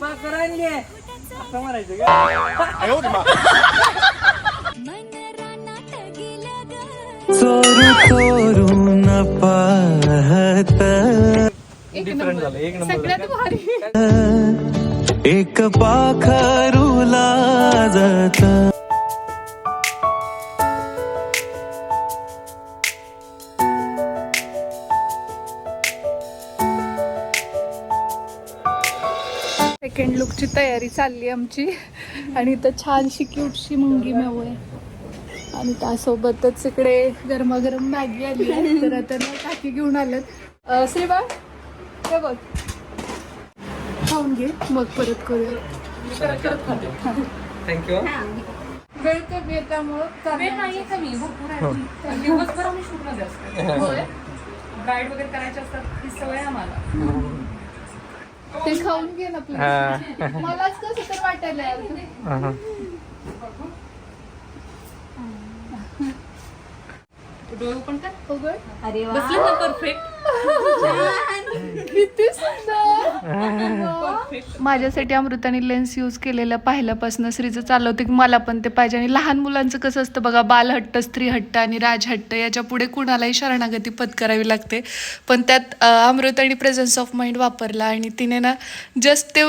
भाकर आणली असं म्हणायचं का? चोरू चोरून पाहत डिफरंट झालं. एक नंबर सगळ्यात भारी. एक पाखरूला जात सेकंड लुकची तयारी चालली आमची. आणि इथं छानशी क्यूटशी मुंगी मेव आहे आणि त्यासोबतच इकडे गरमागरम मॅगी आली आहे. तर आता ना काकी घेऊन आलेत अं, श्रीबा हे बघ. खाऊन घे. मग परत करूया. थँक्यू वेळ कमी वेळ नाहीये कमी. भरपूर आहे. दिवसभर आम्ही असतो होय? ब्राईड वगैरे करायचे असतात ही सवय आम्हाला. ते खाऊन घे ना प्लीज मलाच कसं तर वाटायला. डोळे पण उघड. बसले ना परफेक्ट किती सुंदर. माझ्यासाठी अमृताने लेन्स यूज केलेल्या पाहिल्यापासून श्रीचं चालवते की मला पण ते पाहिजे. आणि लहान मुलांचं कसं असतं बघा बालहट्ट स्त्रीहट्ट आणि राजहट्ट याच्यापुढे कुणालाही शरणागती पत्करावी लागते. पण त्यात अं, अमृताने प्रेझन्स ऑफ माइंड वापरला आणि तिने ना जस्ट ते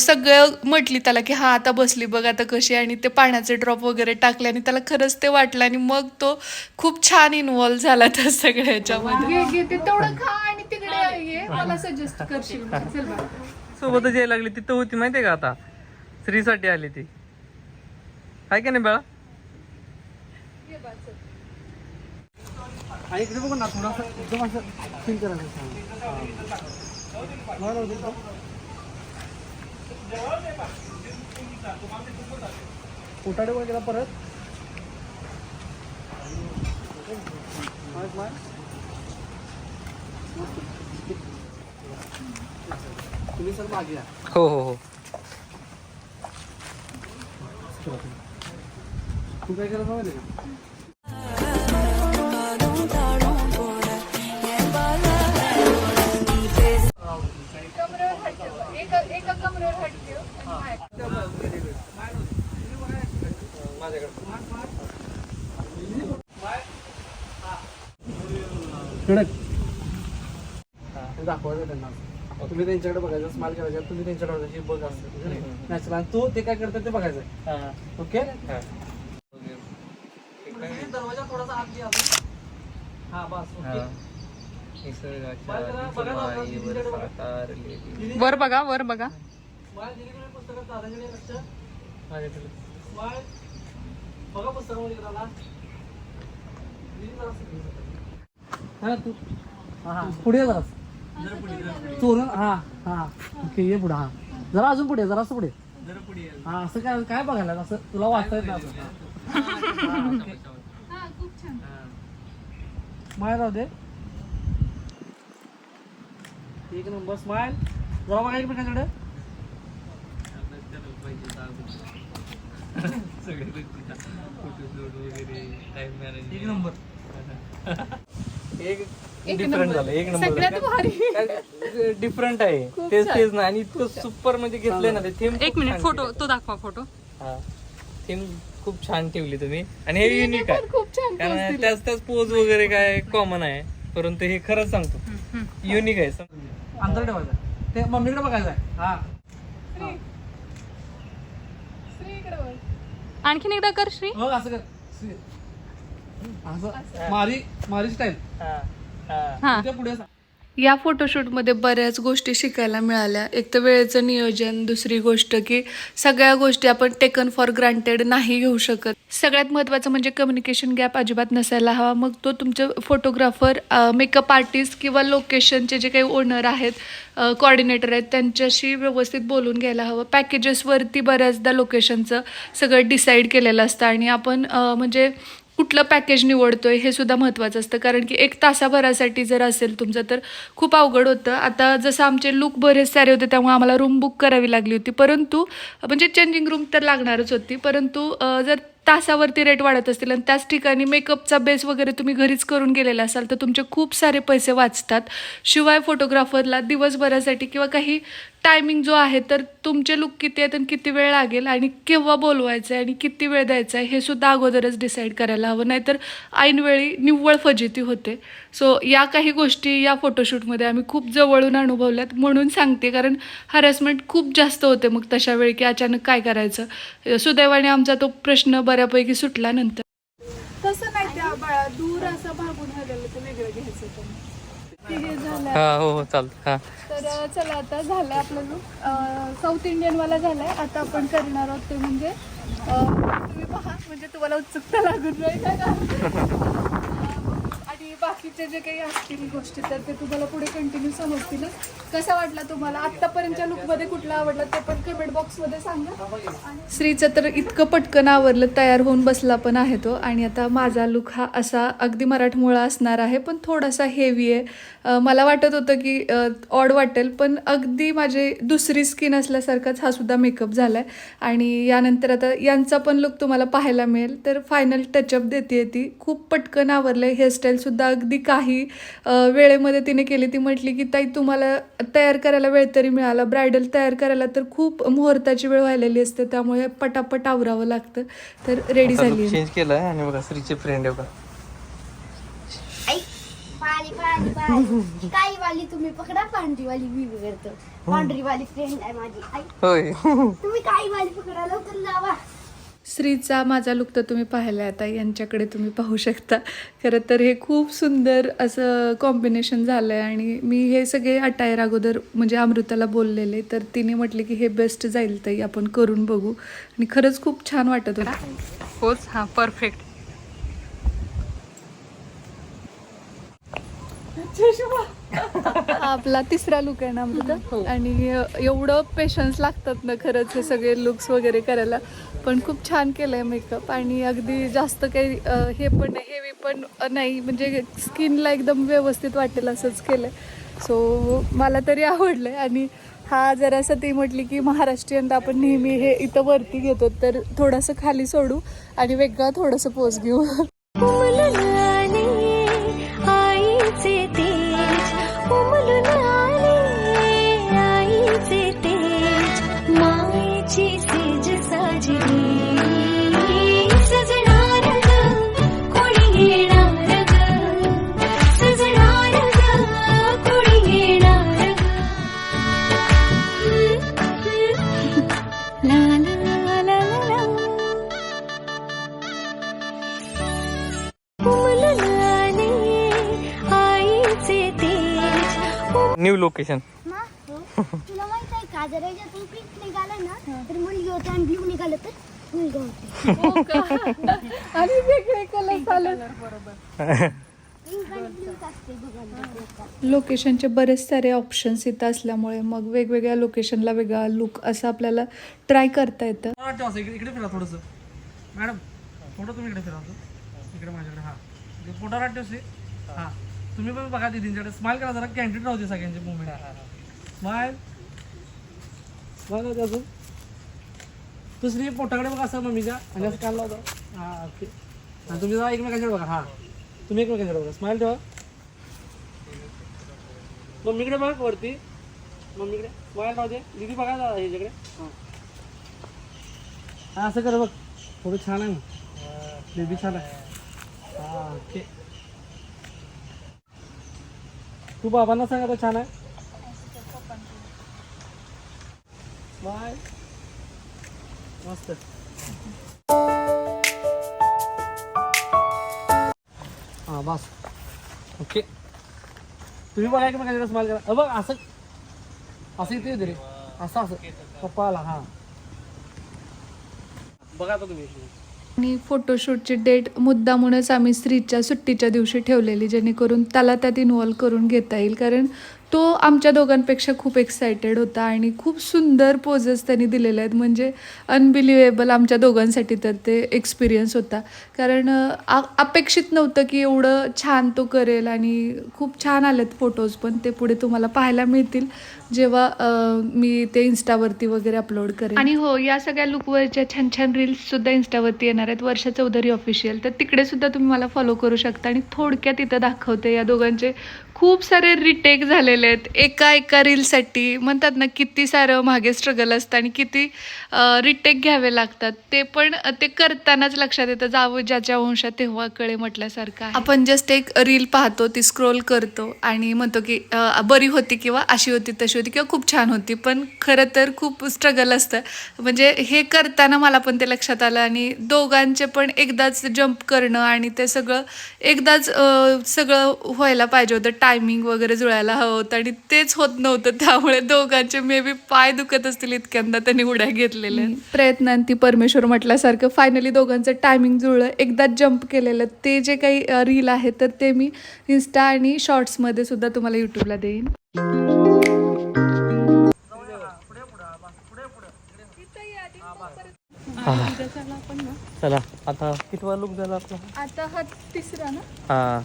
सगळं म्हटली त्याला की हा आता बसली बघ आता कशी आणि ते पाण्याचे ड्रॉप वगैरे टाकले आणि त्याला खरंच ते वाटलं. आणि मग तो खूप छान इन्वॉल्व झाला त्या सगळ्या याच्यामध्ये तेवढं खा आणि तिकडे ये मला सजेस्ट करशील. चल बा. सोबतच यायला लागली. तिथं होती माहितीये का आता? स्त्रीसाठी आली ती. आहे का नाही बाळा? आणि इकडे बघ ना थोडासा एकदम असं फील करायचं उठाडे वगैरे परत. तुम्ही सर मागे या. हो हो हो. तू काय करत माहिती का? कमरेवर हात ठेव. एका एका कमरेवर हात ठेव आणि बाहेर. कडक त्यांना. तुम्ही त्यांच्याकडे बघायचं स्माइल करायचं तुम्ही त्यांच्याकडे बघायचं बघ असतं नॅचरल आणि तू ते काय करतात ते बघायचं ओके दरवाजा थोडासा आत घे अजून. हा बस ओके वर बघा. वर बघा. हा हा हा पुढे जरा चोरून हा हा. ओके ये पुढे हा. जरा अजून पुढे जरा असं पुढे. हा असं काय काय बघायला असं तुला वाचता येत नाही. स्माईल राहू दे. एक नंबर स्माईल जरा बघा एकमेकांकडे. एक नंबर. एक डिफरंट झालं एक सगळ्यात नंबर भारी. डिफरंट आहे. तेच तेच ना आणि तो सुपर म्हणजे घेतलंय ना ते थीम एक मिनिट फोटो तो दाखवा फोटो थीम खूप छान ठेवली तुम्ही. आणि हे युनिक आहे. खूप छान कारण त्याच त्याच पोज वगैरे काय कॉमन आहे. परंतु हे खरंच सांगतो. युनिक आहे. अंतर ठेवायचं ते मम्मीकडे बघायचं आहे हा. आणखीन एकदा कर श्री. हो असं कर. असं. मारी मारी स्टाईल हा. या फोटोशूटमध्ये बऱ्याच गोष्टी शिकायला मिळाल्या. एक तर वेळेचं नियोजन दुसरी गोष्ट की सगळ्या गोष्टी आपण टेकन फॉर ग्रांटेड नाही घेऊ शकत. सगळ्यात महत्त्वाचं म्हणजे कम्युनिकेशन गॅप अजिबात नसायला हवा. मग तो तुमचे फोटोग्राफर मेकअप आर्टिस्ट किंवा लोकेशनचे जे काही ओनर आहेत कॉर्डिनेटर आहेत त्यांच्याशी व्यवस्थित बोलून घ्यायला हवं. पॅकेजेसवरती बऱ्याचदा लोकेशनचं सगळं डिसाईड केलेलं असतं आणि आपण म्हणजे कुठलं पॅकेज निवडतोय हे सुद्धा महत्त्वाचं असतं. कारण की एक तासाभरासाठी जर असेल तुमचं तर खूप अवघड होतं. आता जसं आमचे लुक बरेच सारे होते त्यामुळे आम्हाला रूम बुक करावी लागली होती. परंतु म्हणजे चेंजिंग रूम तर लागणारच होती. परंतु जर तासावरती रेट वाढत असतील आणि त्याच ठिकाणी मेकअपचा बेस वगैरे तुम्ही घरीच करून गेलेला असाल तर तुमचे खूप सारे पैसे वाचतात. शिवाय फोटोग्राफरला दिवसभरासाठी किंवा काही टायमिंग जो आहे तर तुमचे लुक किती आहेत आणि किती वेळ लागेल आणि केव्हा बोलवायचं आहे आणि किती वेळ द्यायचा आहे हे सुद्धा अगोदरच डिसाईड करायला हवं. नाहीतर ऐनवेळी निव्वळ फजिती होते. सो या काही गोष्टी या फोटोशूटमध्ये आम्ही खूप जवळून अनुभवल्यात म्हणून सांगते कारण हॅरॅसमेंट खूप जास्त होते मग तशा वेळी की अचानक काय करायचं. सुदैवाने आमचा तो प्रश्न बऱ्यापैकी सुटल्यानंतर कसं तसं नाही त्या बाळा दूर असं भागून राहिलेलं वेगळं घ्यायचं हे झालं. हा हो चालतं. तर चला आता झालंय आपलं लुक साऊथ इंडियन वाला झालाय. आता आपण करणार आहोत ते म्हणजे तुम्ही पहा म्हणजे तुम्हाला उत्सुकता लागून राहील? अ, आणि बाकीचे जे काही असतील गोष्टी तर ते तुम्हाला पुढे कंटिन्यू समजतीलच कसा वाटला तुम्हाला? आत्तापर्यंतच्या लुकमध्ये कुठला आवडला? ते पण कमेंट बॉक्समध्ये सांगा. श्रीचं तर इतकं पटकन आवरलं तयार होऊन बसला पण आहे तो. आणि आता माझा लुक हा असा अगदी मराठमोळा असणार आहे पण थोडासा हेवी आहे. मला वाटत होतं की ऑड वाटेल पण अगदी माझी दुसरी स्किन असल्यासारखाच हा सुद्धा मेकअप झाला आहे आणि यानंतर आता यांचा पण लुक तुम्हाला पाहायला मिळेल. तर फायनल टचअप देते ती. खूप पटकन आवरलं आहे हेअरस्टाईलसुद्धा अगदी काही वेळेमध्ये तिने केली. ती म्हटली की ताई तुम्हाला तयार करायला वेळ तरी मिळाला. ब्रायडल तयार करायला तर खूप मुहूर्ताची वेळ व्हायलेली असते. त्यामुळे पटापट आवरावं लागतं. तर रेडी झाली. चेंज केलाय आणि बघा श्रीचे फ्रेंड आहे काही वाली तुम्ही पकडा पांढरी वाली मी बिघडतो. पांढरी वाली फ्रेंड आहे माझी. आई होय. तुम्ही काही वाली पकडा लवकर लावा. श्रीचा माझा लुक तर तुम्ही पाहिला आता यांच्याकडे तुम्ही पाहू शकता. खरं तर हे खूप सुंदर असं कॉम्बिनेशन झालं आहे आणि मी हे सगळे अटायर अगोदर म्हणजे अमृताला बोललेले तर तिने म्हटले की हे बेस्ट जाईल ताई आपण करून बघू. आणि खरंच खूप छान वाटत होतं. होच हा परफेक्ट हा आपला तिसरा लुक आहे ना आमचा. आणि एवढं पेशन्स लागतात ना खरंच हे सगळे लुक्स वगैरे करायला. पण खूप छान केलंय मेकअप आणि अगदी जास्त काही हे पण हेवी पण नाही. म्हणजे स्किनला एकदम व्यवस्थित वाटेल असंच केलंय. सो मला तरी आवडलंय. आणि हा जरासं ती म्हटली की महाराष्ट्रीयन आपण नेहमी हे इथं वरती घेतो. तर थोडंसं खाली सोडू आणि वेगळा थोडंसं पोज घेऊ. लोकेशन मा, तुला माहीत आहे का? जर याच्यातून पिंक निघालं ना तर मुलगी होते आणि ब्ल्यू निघालं तर मुलगा होते. आणि वेगळे कलर बघा लोकेशनचे बरेच सारे ऑप्शन्स इथं असल्यामुळे मग वेगवेगळ्या लोकेशनला वेगळा लुक असं आपल्याला ट्राय करता येतं. इकडे फिरा थोडंसं. मॅडम फोटो तुम्ही इकडे फिरा. इकडे माझ्याकडे हा. फोटो राहते असते हा. तुम्ही पण बघा दिदींच्याकडे. स्माईल करा जरा कॅन्टीन राहते सगळ्यांची मुवमेंट स्माईल बघा अजून. दुसरी पोटाकडे बघा असं मम्मीच्या. आणि असं काढला होता हां ओके. आणि तुम्ही जरा एकमेकांच्याकडे बघा. हां. तुम्ही एकमेकांच्याकडे बघा. स्माईल ठेवा. मम्मीकडे बघा वरती. मम्मीकडे. स्माईल राहू दे. दीदी बघा जरा ह्याच्याकडे. हां. असं कर बघ. थोडं छान आहे मग बेबी छान आहे. हां ओके. तू बाबांना सांग आता छान आहे. बाय. मस्त. हा, बस. ओके. तुम्ही बघा की मग स्माईल करा. अ, बघ, असं असं इथे येते रे. असं असं. पप्पाला, हा. बघा आता तुम्ही. आणि फोटोशूटची डेट मुद्दामूनच आम्ही स्त्रीच्या सुट्टीच्या दिवशी ठेवलेली जेणेकरून त्याला त्यात इन्वॉल्व करून घेता येईल. कारण तो आमच्या दोघांपेक्षा खूप एक्सायटेड होता आणि खूप सुंदर पोजेस त्यांनी दिलेले आहेत. म्हणजे अनबिलिवेबल आमच्या दोघांसाठी तर ते एक्सपिरियन्स होता. कारण अपेक्षित नव्हतं की एवढं छान तो करेल आणि खूप छान आलेत फोटोज पण ते पुढे तुम्हाला पाहायला मिळतील जेव्हा मी ते इन्स्टावरती वगैरे अपलोड करेन. आणि हो या सगळ्या लुकवरच्या छान छान रील्ससुद्धा इन्स्टावरती येणार आहेत. वर्षा चौधरी ऑफिशियल तर तिकडे सुद्धा तुम्ही मला फॉलो करू शकता आणि थोडक्यात इथं दाखवते या दोघांचे खूप सारे रिटेक झालेले आहेत. एका एका रीलसाठी म्हणतात ना किती सारं मागे स्ट्रगल असतं आणि किती रिटेक घ्यावे लागतात. ते पण ते करतानाच लक्षात येतं. जावं ज्याच्या वंशात तेव्हा कळे म्हटल्यासारखं आपण जस्ट एक रील पाहतो ती स्क्रोल करतो आणि म्हणतो की बरी होती किंवा अशी होती तशी होती किंवा खूप छान होती. पण खरं तर खूप स्ट्रगल असतं. म्हणजे हे करताना मला पण ते लक्षात आलं आणि दोघांचे पण एकदाच जम्प करणं आणि ते सगळं एकदाच सगळं व्हायला पाहिजे होतं. टायमिंग वगैरे जुळायला हवं होतं आणि तेच होत नव्हतं. त्यामुळे दोघांचे मे बी पाय दुखत असतील इतक्यांदा त्यांनी उड्या घेतलेल्या. प्रयत्नांती परमेश्वर म्हटल्यासारखं फायनली दोघांचं टायमिंग जुळलं. एकदाच जम्प केलेलं. ते जे काही रील आहे तर ते मी इन्स्टा आणि शॉर्ट्समध्ये सुद्धा तुम्हाला यूट्यूबला देईन. चला आता कितवा लुक झाला आपला? आता हा तिसरा ना? हा.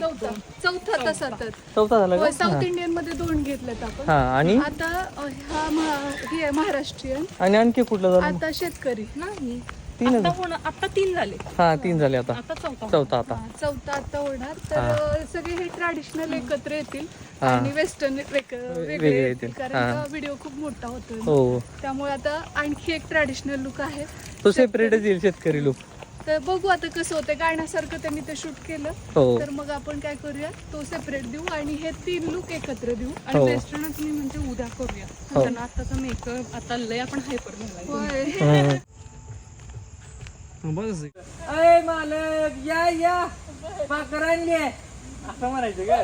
चौथा. चौथा तसा तर चौथा झाला का? साऊथ इंडियनमध्ये दोन घेतलेत आपण. हा आणि? आता अ, हा महा- हे आहे महाराष्ट्रीयन. आणि आणखी कुठलं झालं? आता शेतकरी नाही तीनच आता आता तीन झाले. हा तीन झाले आता. आता चौथा. चौथा आता. हा, चौथा आता होणार. तर सगळे हे ट्रॅडिशनल एकत्र येतील हा. आणि वेस्टर्न वेगळे वेगळे येतील. कारण हा. व्हिडिओ खूप मोठा होतोय. हो. त्यामुळे आता आणखी एक ट्रॅडिशनल लुक आहे. तो सेपरेटच येईल शेतकरी लुक तर बघू आता कसं होतं गाण्यासारखं त्यांनी ते शूट केलं. हो. तर मग आपण काय करूया? तो सेपरेट देऊ आणि हे तीन लुक एकत्र देऊ. आणि हो. वेस्टर्नच मी म्हणजे उद्या करूया. हो. कारण आताचा मेकअप आता लय आपण हायपर झालाय होय हम्म. अय मालक या या. आणली असं म्हणायचं का?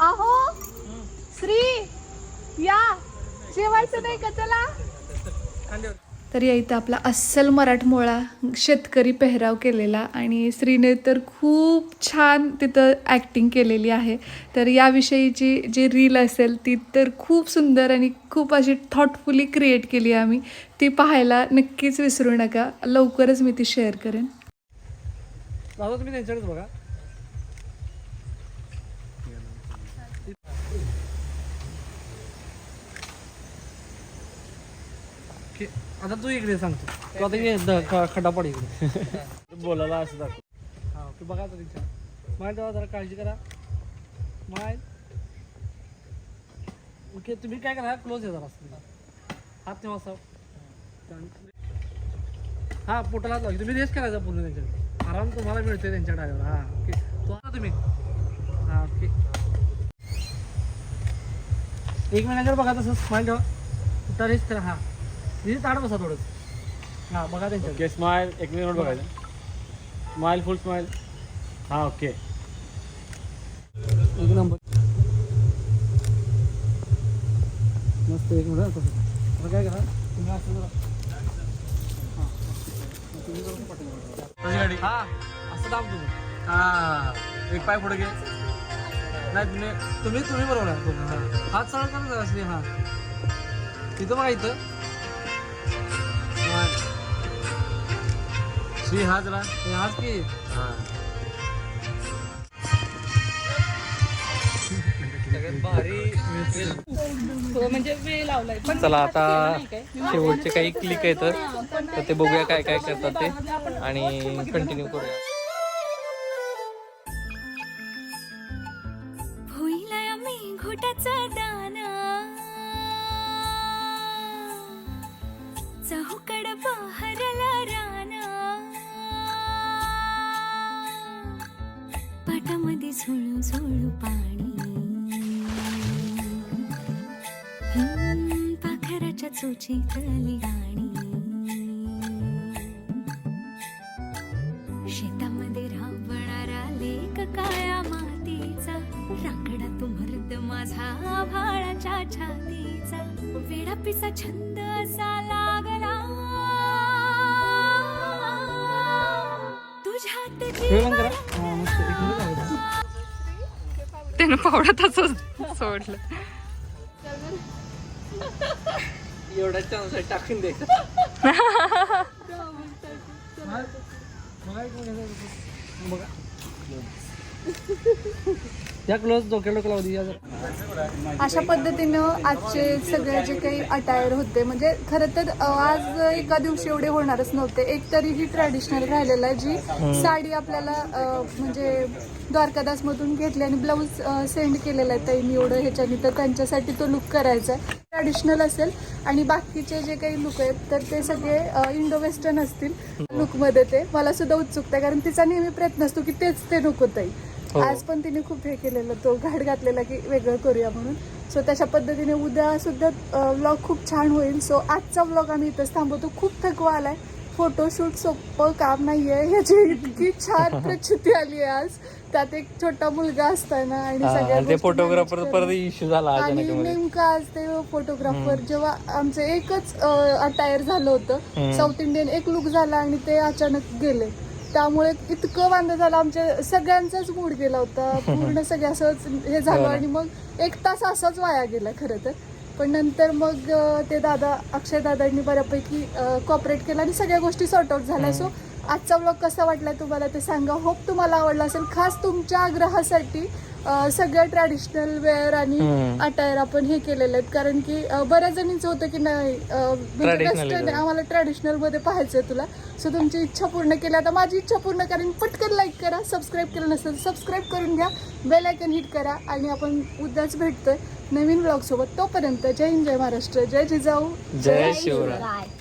अहो श्री या. जेवायचं नाही का चला? तर या इथं आपला अस्सल मराठमोळा शेतकरी पेहराव केलेला आणि श्रीने तर खूप छान तिथं ॲक्टिंग केलेली आहे. तर याविषयीची जी रील असेल ती तर खूप सुंदर आणि खूप अशी थॉटफुली क्रिएट केली आम्ही. ती पाहायला नक्कीच विसरू नका. लवकरच मी ती शेअर करेन. दादा तुम्ही त्यांच्याकडेच बघा. आता तू इकडे सांगतो. तू आता ये द- ख- खड्डा पड इकडे. बोलायला असं दाखव. हा तू बघा तरी माय तेव्हा जरा काळजी करा. माय. ओके तुम्ही काय करा क्लोज आहे जरा असं हात तेव्हा असा. हा पोटाला हात लावा. तुम्ही रेस्ट करायचा पूर्ण त्यांच्याकडे. आराम तुम्हाला मिळतोय त्यांच्या डायवर. हा ओके. तो आता तुम्ही. हा ओके. एक महिन्याकडे बघा तसं स्माईल ठेवा कुठं रेस्ट करा. हा. तिथे ताड बसा थोडंच. हा बघा त्यांच्याकडे. ओके स्माइल एक मिनिट बघायचं. स्माइल फुल स्माइल हा ओके. एक नंबर. मस्त एक मिनिट तसं आता काय करा? तुम्ही असं जरा हा. तुम्ही. हा असं दाब तुम्ही. हा एक पाय पुढे घे. नाही तुम्ही तुम्ही तुम्ही बरोबर आहे. हा हात सरळ करा जरा असली हा. इथं बघा इथं. श्री हा जरा हे. हाच की हा म्हणजे वेळ लावलाय. पण चला आता शेवटचे काही क्लिक आहेत तर ते बघूया काय काय करतात ते. आणि कंटिन्यू करूया. चोचीतली गाणी. शेतामध्ये राबणारा लेक काळ्या मातीचा रांगडा तो मर्द माझा भाळाच्या छातीचा. वेडापिसा छंद असा लागला. तुझ्यात द्या. त्यानं पावडा तसंच सोडलं. एवढा चान्स टाकून दे. बघा या क्लोज डोक्या डोक्याला होती या जरा. अशा पद्धतीनं आजचे सगळे जे काही अटायर होते म्हणजे खरं तर आज एका दिवशी एवढे होणारच नव्हते. एक तरी ही ट्रॅडिशनल राहिलेलं आहे जी साडी आपल्याला म्हणजे द्वारकादास मधून घेतली आणि ब्लाऊज सेंड केलेला आहे ताईंनी एवढं ह्याच्यानी. तर त्यांच्यासाठी तो लुक करायचा आहे. ट्रॅडिशनल असेल आणि बाकीचे जे काही लुक आहेत तर ते सगळे इंडो वेस्टर्न असतील लुकमध्ये ते. मला सुद्धा उत्सुकता आहे कारण तिचा नेहमी प्रयत्न असतो की तेच ते नको ताई. आज पण तिने खूप हे केलेलं तो घाट घातलेला की वेगळं करूया म्हणून. सो तशा पद्धतीने उद्या सुद्धा व्लॉग खूप छान होईल. सो आजचा व्लॉग आम्ही इथंच थांबवतो. खूप थकवा आलाय. फोटोशूट सोपं काम नाहीये. ह्याची इतकी छान प्रचिती आली आहे आज. त्यात एक छोटा मुलगा असताना आणि सगळ्या फोटोग्राफर परत. इश्यू झाला आणि नेमकं आज ते फोटोग्राफर जेव्हा आमचं एकच अटायर झालं होतं. साऊथ इंडियन एक लुक झाला आणि ते अचानक गेले. त्यामुळे इतकं वांद झालं. आमच्या सगळ्यांचाच मूड गेला होता. पूर्ण सगळे असंच हे झालं आणि मग एक तास असाच वाया गेला खरं तर. पण नंतर मग ते दादा अक्षय दादांनी बऱ्यापैकी कॉपरेट केलं आणि सगळ्या गोष्टी सॉर्ट आउट झाल्या. सो आजचा ब्लॉग कसा वाटला तुम्हाला ते सांगा. होप तुम्हाला आवडला असेल. खास तुमच्या आग्रहासाठी अं, सगळं ट्रॅडिशनल वेअर आणि अटायर आपण हे केलेले आहेत. कारण की बऱ्याच जणींचं होतं की नाही म्हणजे वेस्टर्न आहे. आम्हाला ट्रॅडिशनलमध्ये पाहायचंय तुला. सो तुमची इच्छा पूर्ण केली. आता माझी इच्छा पूर्ण करेन. पटकन लाईक करा. सबस्क्राईब केलं नसेल सबस्क्राईब करून घ्या. बेल आयकन हिट करा. आणि आपण उद्याच भेटतोय नवीन ब्लॉग सोबत. तोपर्यंत जय हिंद जय महाराष्ट्र. जय जिजाऊ. जय शिवराय.